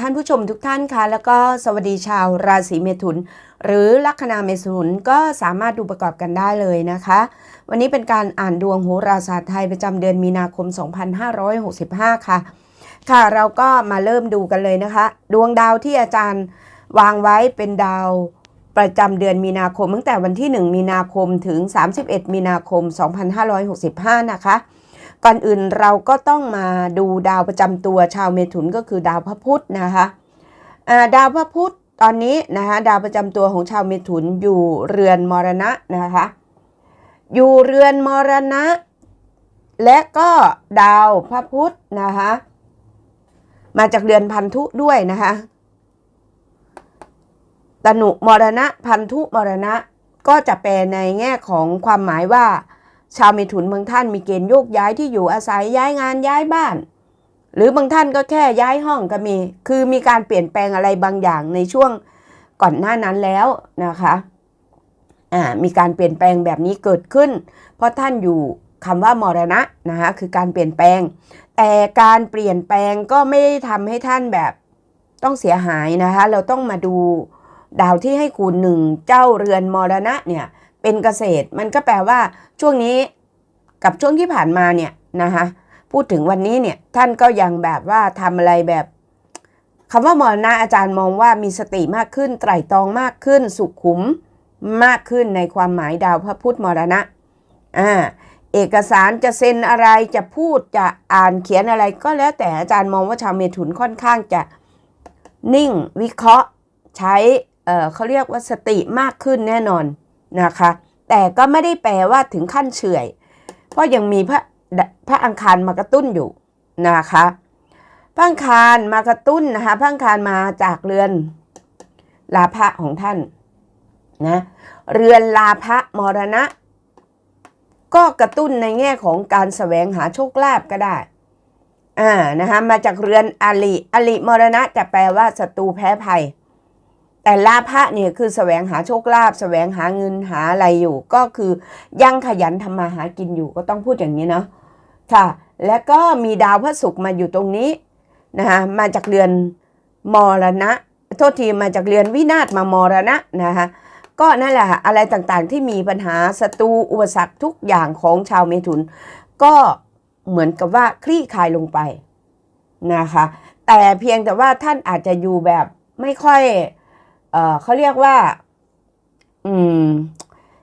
ท่านผู้ชมทุกท่านคะแล้วก็สวัสดีชาวราศีเมถุน หรือลัคนาเมถุนก็สามารถดูประกอบกันได้เลยนะคะ วันนี้เป็นการอ่านดวงโหราศาสตร์ไทยประจำเดือนมีนาคม 2565 ค่ะ ค่ะเราก็มาเริ่มดูกันเลยนะคะ ดวงดาวที่อาจารย์วางไว้เป็นดาวประจำเดือนมีนาคม ตั้งแต่วันที่ 1 มีนาคมถึง 31 มีนาคม 2565 นะคะ ก่อนอื่นเราก็ต้องมาดูดาวประจำตัวชาวเมถุนก็คือดาวพระพุธนะคะาดาวพระพุธตอนนี้นะคะดาวประจำตัวของชาวเมถุนอยู่เรือนมรณะนะคะอยู่เรือนมรณะ และก็ดาวพระพุธนะคะมาจากเรือนพันธุด้วยนะคะตนุมรณะพันธุมรณะก็จะแปลในแง่ของความหมายว่า ชาวเมถุนบางท่านมีเกณฑ์โยกย้ายที่อยู่อาศัยย้ายงานย้ายบ้าน หรือบางท่านก็แค่ย้ายห้องก็มี คือมีการเปลี่ยนแปลงอะไรบางอย่างในช่วงก่อนหน้านั้นแล้วนะคะอ่ามีการเปลี่ยนแปลงแบบนี้เกิดขึ้น เพราะท่านอยู่คำว่ามรณะนะคะคือการเปลี่ยนแปลง แต่การเปลี่ยนแปลงก็ไม่ได้ทำให้ท่านแบบต้องเสียหายนะคะ เราต้องมาดูดาวที่ให้คูณหนึ่งเจ้าเรือนมรณะเนี่ย เป็นเกษตร มันก็แปลว่าช่วงนี้กับช่วงที่ผ่านมาเนี่ยนะคะพูดถึงวันนี้เนี่ยท่านก็ยังแบบว่าทำอะไรแบบคำว่ามรณะอาจารย์มองว่ามีสติมากขึ้นไตร่ตรองมากขึ้น สุขุมมากขึ้นในความหมายดาวพระพุธมรณะอ่าเอกสารจะเซ็นอะไรจะพูดจะอ่านเขียนอะไรก็แล้วแต่อาจารย์มองว่าชาวเมถุนค่อนข้างจะนิ่งวิเคราะห์ใช้เออเขาเรียกว่าสติมากขึ้นแน่นอน นะคะ แต่ก็ไม่ได้แปลว่าถึงขั้นเฉื่อยเพราะยังมีพระพระอังคารมากระตุ้นอยู่นะคะพระอังคารมากระตุ้นนะคะพระอังคารมาจากเรือนลาภะของท่านนะเรือนลาภะมรณะ ก็กระตุ้นในแง่ของการแสวงหาโชคลาภก็ได้อ่านะคะมาจากเรือนอลิอลิมรณะจะแปลว่าศัตรูแพ้ภัย แต่ลาภะเนี่ยคือแสวงหาโชคลาภแสวงหาเงินหาอะไรอยู่ ก็คือยังขยันทำมาหากินอยู่ก็ต้องพูดอย่างนี้เนาะค่ะ และก็มีดาวพระศุกร์มาอยู่ตรงนี้นะคะมาจากเรือนมรณะ โทษทีมาจากเรือนวินาศมามรณะนะคะก็นั่นแหละค่ะอะไรต่างๆที่มีปัญหาศัตรูอุปสรรคทุกอย่างของชาวเมถุน ก็เหมือนกับว่าคลี่คลายลงไปนะคะแต่เพียงแต่ว่าท่านอาจจะอยู่แบบไม่ค่อย เอ่อเขาเรียกว่า อืม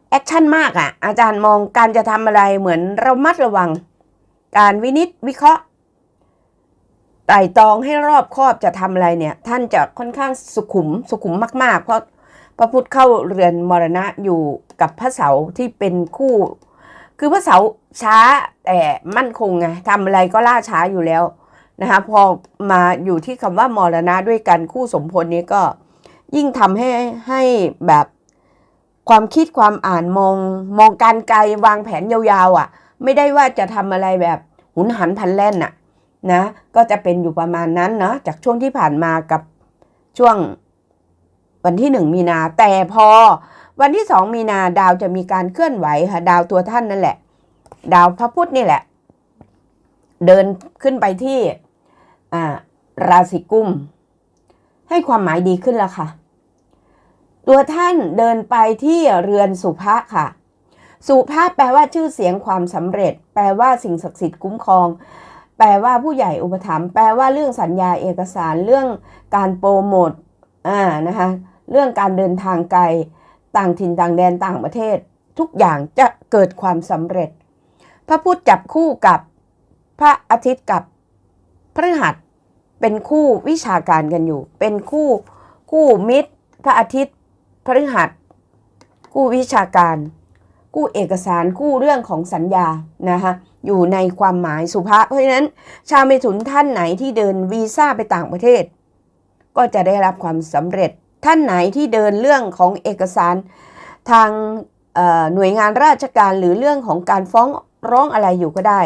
แอคชั่นมากอะ่ะ อาจารย์มองการจะทำอะไรเหมือนเระมัดระวัง การวินิจวิเคราะห์ไต่ตองให้รอบคอบจะทำอะไรเนี่ย ท่านจะค่อนข้างสุขุมสุขุมมาก ๆ เพราะพระพุทธเข้าเรือนมรณะอยู่กับพระเสาที่เป็นคู่ คือพระเสาช้าแต่มั่นคงไงทำอะไรก็ล่าช้าอยู่แล้วนะคะพอมาอยู่ที่คำว่ามรณะด้วยกันคู่สมพลนี้ก็ ยิ่งทำให้ให้แบบความคิดความอ่านมองมองการไกลวางแผนยาวๆอะ ไม่ได้ว่าจะทำอะไรแบบหุนหันพลันแล่นน่ะนะก็จะเป็นอยู่ประมาณนั้นเนาะจากช่วงที่ผ่านมากับช่วงวันที่หนึ่งมีนาแต่พอวันที่สองมีนาดาวจะมีการเคลื่อนไหวค่ะดาวตัวท่านนั่นแหละ ดาวพระพุธนี่แหละ เดินขึ้นไปที่อ่าราศีกุม ให้ความหมายดีขึ้นแล้วค่ะ ตัวท่านเดินไปที่เรือนสุภะค่ะ สุภะแปลว่าชื่อเสียงความสำเร็จ แปลว่าสิ่งศักดิ์สิทธิ์คุ้มครอง แปลว่าผู้ใหญ่อุปถัมภ์แปลว่าเรื่องสัญญาเอกสารเรื่องการโปรโมทอ่านะคะเรื่องการเดินทางไกลต่างถิ่นต่างแดนต่างประเทศ ทุกอย่างจะเกิดความสำเร็จ พระพุทธจับคู่กับพระอาทิตย์กับพฤหัส เป็นคู่วิชาการกันอยู่ เป็นคู่คู่มิตร พระอาทิตย์พฤหัสคู่วิชาการ คู่เอกสารคู่เรื่องของสัญญานะคะอยู่ในความหมายสุภาพ เพราะฉะนั้น ชาวเมถุนท่านไหนที่เดินวีซ่าไปต่างประเทศ ก็จะได้รับความสำเร็จท่านไหนที่เดินเรื่องของเอกสารทางหน่วยงานราชการหรือเรื่องของการฟ้องร้องอะไรอยู่ก็ได้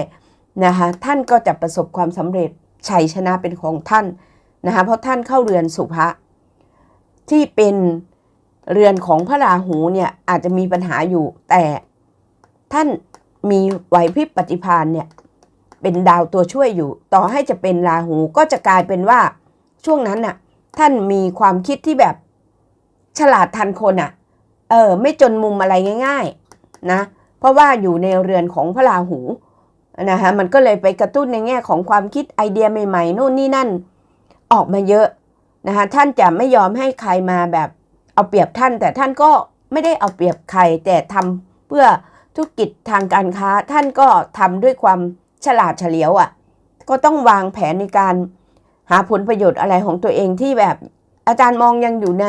นะคะท่านก็จะประสบความสำเร็จ ชัยชนะเป็นของท่านนะคะเพราะท่านเข้าเรือนสุภะที่เป็นเรือนของพระราหูเนี่ยอาจจะมีปัญหาอยู่แต่ท่านมีไหวพริบปฏิภาณเนี่ยเป็นดาวตัวช่วยอยู่ ต่อให้จะเป็นราหูก็จะกลายเป็นว่าช่วงนั้นน่ะท่านมีความคิดที่แบบฉลาดทันคนอะ เออ ไม่จนมุมอะไรง่าย ๆ นะ เพราะว่าอยู่ในเรือนของพระราหู นะคะมันก็เลยไปกระตุ้นในแง่ของความคิดไอเดียใหม่ๆนู่นนี่นั่นออกมาเยอะนะคะท่านจะไม่ยอมให้ใครมาแบบเอาเปรียบท่าน แต่ท่านก็ไม่ได้เอาเปรียบใครแต่ทำเพื่อธุรกิจทางการค้า ท่านก็ทำด้วยความฉลาดเฉลียวอะ่ะ ก็ต้องวางแผนในการหาผลประโยชน์อะไรของตัวเองที่แบบอาจารย์มองยังอยู่ใน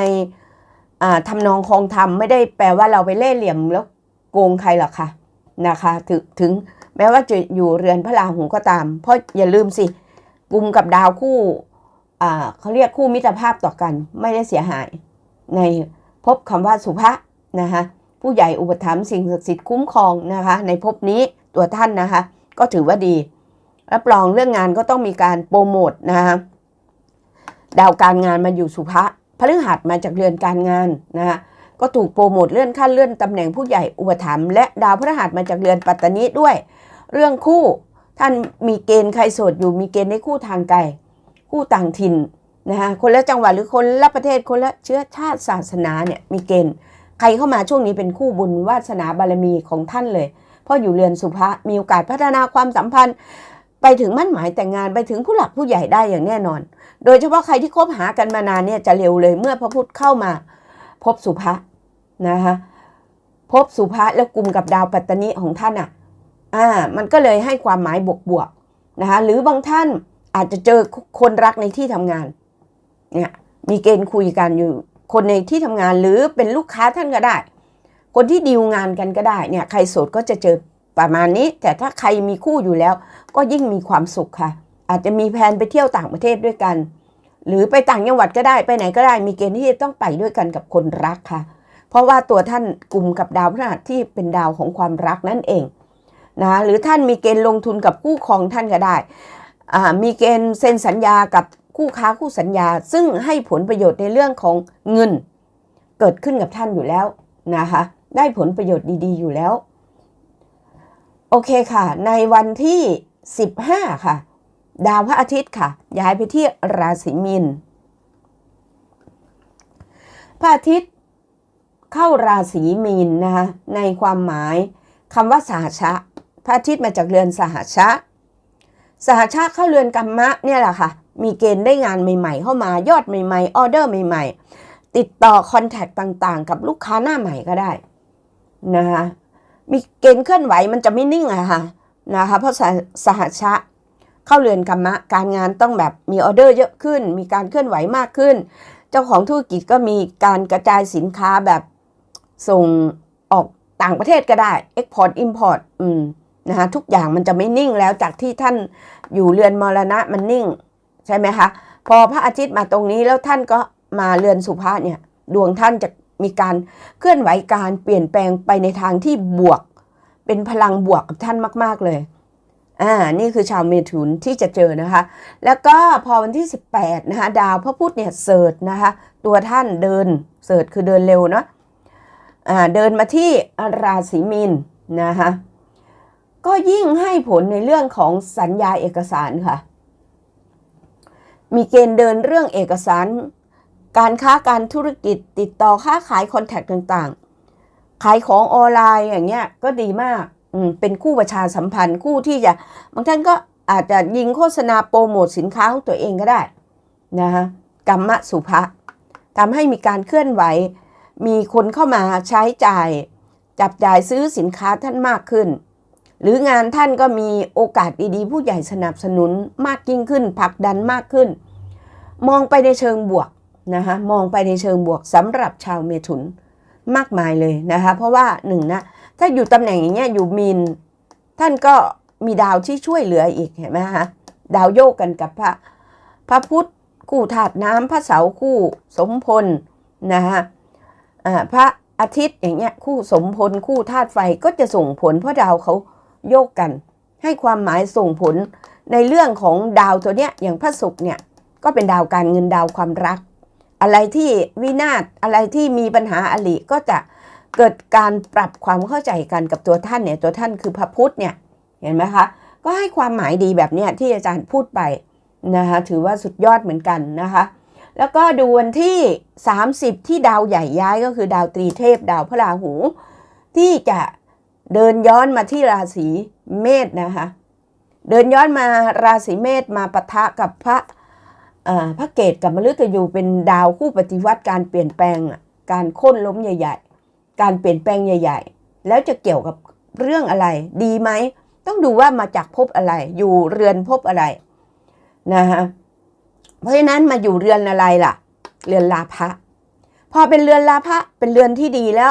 อ่าทำนองคองธรรมไม่ได้แปลว่าเราไปเล่ห์เหลี่ยมแล้วโกงใครหรอกค่ะนะคะถึงถึง แม้ว่าจะอยู่เรือนพระราหูก็ตาม เพราะอย่าลืมสิกลุ่มกับดาวคู่เขาเรียกคู่มิตรภาพต่อกันไม่ได้เสียหาย ในพบคำว่าสุภะนะคะผู้ใหญ่อุปถัมภ์สิ่งศักดิ์สิทธิ์คุ้มครองนะคะในภพนี้ตัวท่านนะคะก็ถือว่าดีรับรองเรื่องงานก็ต้องมีการโปรโมทนะคะดาวการงานมาอยู่สุภะพฤหัสมาจากเรือนการงานนะคะก็ถูกโปรโมทเลื่อนขั้นเลื่อนตำแหน่งผู้ใหญ่อุปถัมภ์และดาวพฤหัสมาจากเรือนปัตตานีด้วย เรื่องคู่ท่านมีเกณฑ์ใครโสดอยู่มีเกณฑ์ในคู่ทางไกลคู่ต่างถิ่นนะคะคนละจังหวัดหรือคนละประเทศคนละเชื้อชาติศาสนาเนี่ยมีเกณฑ์ใครเข้ามาช่วงนี้เป็นคู่บุญวาสนาบารมีของท่านเลยเพราะอยู่เรือนสุภะมีโอกาสพัฒนาความสัมพันธ์ ไปถึงมั่นหมายแต่งงานไปถึงผู้หลักผู้ใหญ่ได้อย่างแน่นอน โดยเฉพาะใครที่คบหากันมานานเนี่ยจะเร็วเลยเมื่อพระพุทธเข้ามา พบสุภะนะคะพบสุภะแล้วกลุ่มกับดาวปัตตนีของท่านอะ อ่ามันก็เลยให้ความหมายบวกๆนะคะหรือบางท่านอาจจะเจอคนรักในที่ทำงานเนี่ยมีเกณฑ์คุยกันอยู่คนในที่ทำงานหรือเป็นลูกค้าท่านก็ได้ คนที่ดีลงานกันก็ได้เนี่ยใครโสดก็จะเจอประมาณนี้ แต่ถ้าใครมีคู่อยู่แล้ว ก็ยิ่งมีความสุขค่ะ อาจจะมีแผนไปเที่ยวต่างประเทศด้วยกัน หรือไปต่างจังหวัดก็ได้ไปไหนก็ได้มีเกณฑ์ที่จะต้องไปด้วยกันกับคนรักค่ะ เพราะว่าตัวท่านกลุ่มกับดาวพฤหัสที่เป็นดาวของความรักนั่นเอง นะหรือท่านมีเกณฑ์ลงทุนกับคู่ครองท่านก็ได้อ่ามีเกณฑ์เซ็นสัญญากับคู่ค้าคู่สัญญา ซึ่งให้ผลประโยชน์ในเรื่องของเงิน เกิดขึ้นกับท่านอยู่แล้วนะคะได้ผลประโยชน์ดีๆ อยู่แล้ว โอเคค่ะ ในวันที่ 15 ค่ะ ดาวพระอาทิตย์ค่ะ ย้ายไปที่ราศีมีนพระอาทิตย์เข้าราศีมีนนะคะในความหมายคำว่าสหชะ พระอาทิตย์มาจากเรือนสหชะ สหชาเข้าเรือนกรรมะเนี่ยแหละค่ะ มีเกณฑ์ได้งานใหม่ๆ เข้ามายอดใหม่ๆ ออเดอร์ใหม่ ๆ ติดต่อคอนแทคต่างๆ กับลูกค้าหน้าใหม่ก็ได้นะคะมีเกณฑ์เคลื่อนไหวมันจะไม่นิ่งอะค่ะนะคะเพราะสหสหชะเข้าเรือนกรรมะ การงานต้องแบบมีออเดอร์เยอะขึ้น มีการเคลื่อนไหวมากขึ้น เจ้าของธุรกิจก็มีการกระจายสินค้าแบบส่งออกต่างประเทศก็ได้ Export Import อืม นะคะทุกอย่างมันจะไม่นิ่งแล้วจากที่ท่านอยู่เรือนมรณะมันนิ่งใช่ไหมคะพอพระอาทิตย์มาตรงนี้แล้วท่านก็มาเรือนสุภาเนี่ยดวงท่านจะมีการเคลื่อนไหวการเปลี่ยนแปลงไปในทางที่บวก เป็นพลังบวกกับท่านมาก ๆ เลยอ่านี่คือชาวเมถุนที่จะเจอนะคะ แล้วก็พอวันที่ 18นะคะดาวพระพุธเนี่ยเสิร์ชนะคะตัวท่านเดินเสิร์ชคือเดินเร็วเนาะอ่าเดินมาที่ราศีมีนนะคะ ก็ยิ่งให้ผลในเรื่องของสัญญาเอกสารค่ะ มีเกณฑ์เดินเรื่องเอกสาร การค้าการธุรกิจติดต่อค้าขายคอนแทคต่างๆ ขายของออนไลน์อย่างเงี้ยก็ดีมากอืมเป็นคู่ประชาสัมพันธ์คู่ที่จะบางท่านก็อาจจะยิงโฆษณาโปรโมทสินค้าของตัวเองก็ได้นะคะกรรมะสุภะทำให้มีการเคลื่อนไหว มีคนเข้ามาใช้จ่าย จับจ่ายซื้อสินค้าท่านมากขึ้น หรืองานท่านก็มีโอกาสดีๆ ผู้ใหญ่สนับสนุนมากยิ่งขึ้นผลักดันมากขึ้น มองไปในเชิงบวกนะคะมองไปในเชิงบวกสำหรับชาวเมถุนมากมายเลยนะคะ เพราะว่าหนึ่งนะถ้าอยู่ตำแหน่งอย่างเงี้ยอยู่มีน ท่านก็มีดาวที่ช่วยเหลืออีกเห็นไหมคะดาวโยกกันกับพระพระพุธคู่ธาตุน้ำพระเสาคู่สมพลนะคะพระอาทิตย์อย่างเงี้ยคู่สมพลคู่ธาตุไฟก็จะส่งผลเพราะดาวเขา โยกกัน ให้ความหมายส่งผลในเรื่องของดาวตัวเนี้ยอย่างพระศุกร์เนี่ยก็เป็นดาวการเงินดาวความรัก อะไรที่วินาศอะไรที่มีปัญหาอลิก็จะเกิดการปรับความเข้าใจกันกับตัวท่านเนี่ยตัวท่านคือพระพุธเนี่ยเห็นไหมคะก็ให้ความหมายดีแบบเนี้ยที่อาจารย์พูดไปนะคะถือว่าสุดยอดเหมือนกันนะคะ แล้วก็ดูวันที่ 30 ที่ดาวใหญ่ย้ายก็คือดาวตรีเทพ ดาวพระราหู ที่จะ เดินย้อนมาที่ราศีเมษนะคะ เดินย้อนมาราศีเมษมาปะทะกับพระเอ่อพระเกตกับมฤตยูเป็นดาวคู่ปฏิวัติการเปลี่ยนแปลงการโค่นล้มใหญ่ ๆ การเปลี่ยนแปลงใหญ่ ๆ แล้วจะเกี่ยวกับเรื่องอะไร ดีไหมต้องดูว่ามาจากภพอะไร อยู่เรือนภพอะไรนะคะเพราะฉะนั้นมาอยู่เรือนอะไรล่ะ เรือนลาภะพอเป็นเรือนลาภะเป็นเรือนที่ดีแล้ว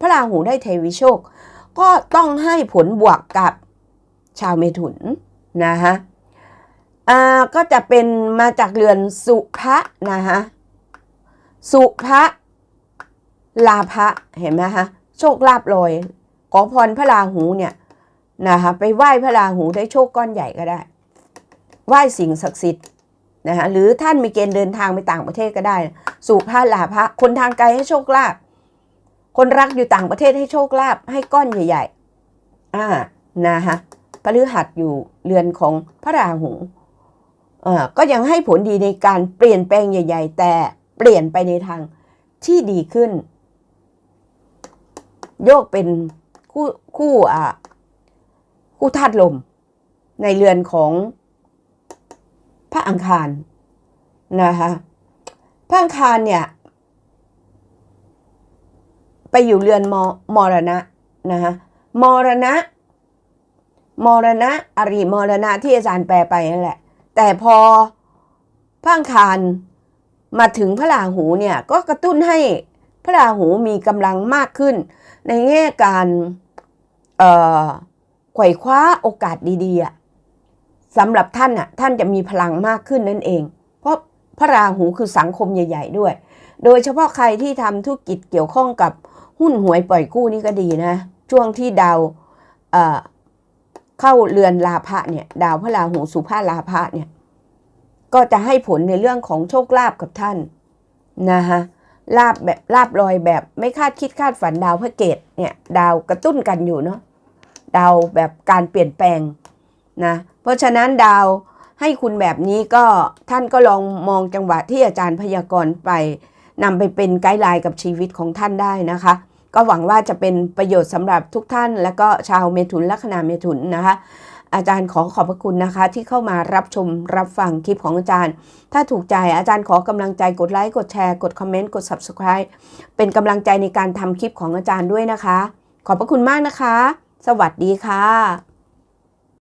พระราหูได้เทวิโชค ก็ต้องให้ผลบวกกับชาวเมถุนนะคะอ่าก็จะเป็นมาจากเรือนสุภะนะคะสุภะลาภะเห็นไหมคะโชคลาภลอยขอพรพระราหูเนี่ยนะคะไปไหว้พระราหูได้โชคก้อนใหญ่ก็ได้ ไหว้สิ่งศักดิ์สิทธิ์นะคะหรือท่านมีเกณฑ์เดินทางไปต่างประเทศก็ได้ สุภาลาภะคนทางไกลให้โชคลาภ คนรักอยู่ต่างประเทศให้โชคลาภให้ก้อนใหญ่ ๆ อ่านะคะพฤหัสอยู่เรือนของพระราหูเอ่อก็ยังให้ผลดีในการเปลี่ยนแปลงใหญ่ ๆ แต่เปลี่ยนไปในทางที่ดีขึ้น โยกเป็นคู่คู่อ่าคู่ธาตุลม ในเรือนของพระอังคารนะคะพระอังคารเนี่ย ไปอยู่เรือนมมรณะนะคะมรณะ มรณะ อริมรณะที่อาจารย์แปลไปนั่นแหละ แต่พอพังคารมาถึงพระราหูเนี่ยก็กระตุ้นให้พระราหูมีกำลังมากขึ้น ในแง่การเอ่อไขว่คว้าโอกาสดีๆสำหรับท่านอะท่านจะมีพลังมากขึ้นนั่นเอง เพราะพระราหูคือสังคมใหญ่ ๆ ด้วย โดยเฉพาะใครที่ทำธุรกิจเกี่ยวข้องกับ หุ้นหวยปล่อยกู้นี่ก็ดีนะ ช่วงที่ดาวเเข้าเรือนลาภะเนี่ย ดาวพระราหูสุภาลาภะเนี่ย ก็จะให้ผลในเรื่องของโชคลาภกับท่านนะคะลาบแบบลาบลอยแบบไม่คาดคิดคาดฝันดาวพระเกตเนี่ยดาวกระตุ้นกันอยู่เนาะดาวแบบการเปลี่ยนแปลงนะเพราะฉะนั้นดาวให้คุณแบบนี้ก็ท่านก็ลองมองจังหวะที่อาจารย์พยากรณ์ไปนำไปเป็นไกด์ไลน์กับชีวิตของท่านได้นะคะ ก็หวังว่าจะเป็นประโยชน์สำหรับทุกท่าน และก็ชาวเมถุนลัคนาเมถุนนะคะ อาจารย์ขอขอบพระคุณนะคะ ที่เข้ามารับชมรับฟังคลิปของอาจารย์ ถ้าถูกใจอาจารย์ขอกำลังใจกดไลค์กดแชร์กดคอมเมนต์กด subscribe เป็นกำลังใจในการทำคลิปของอาจารย์ด้วยนะคะ ขอบพระคุณมากนะคะ สวัสดีค่ะ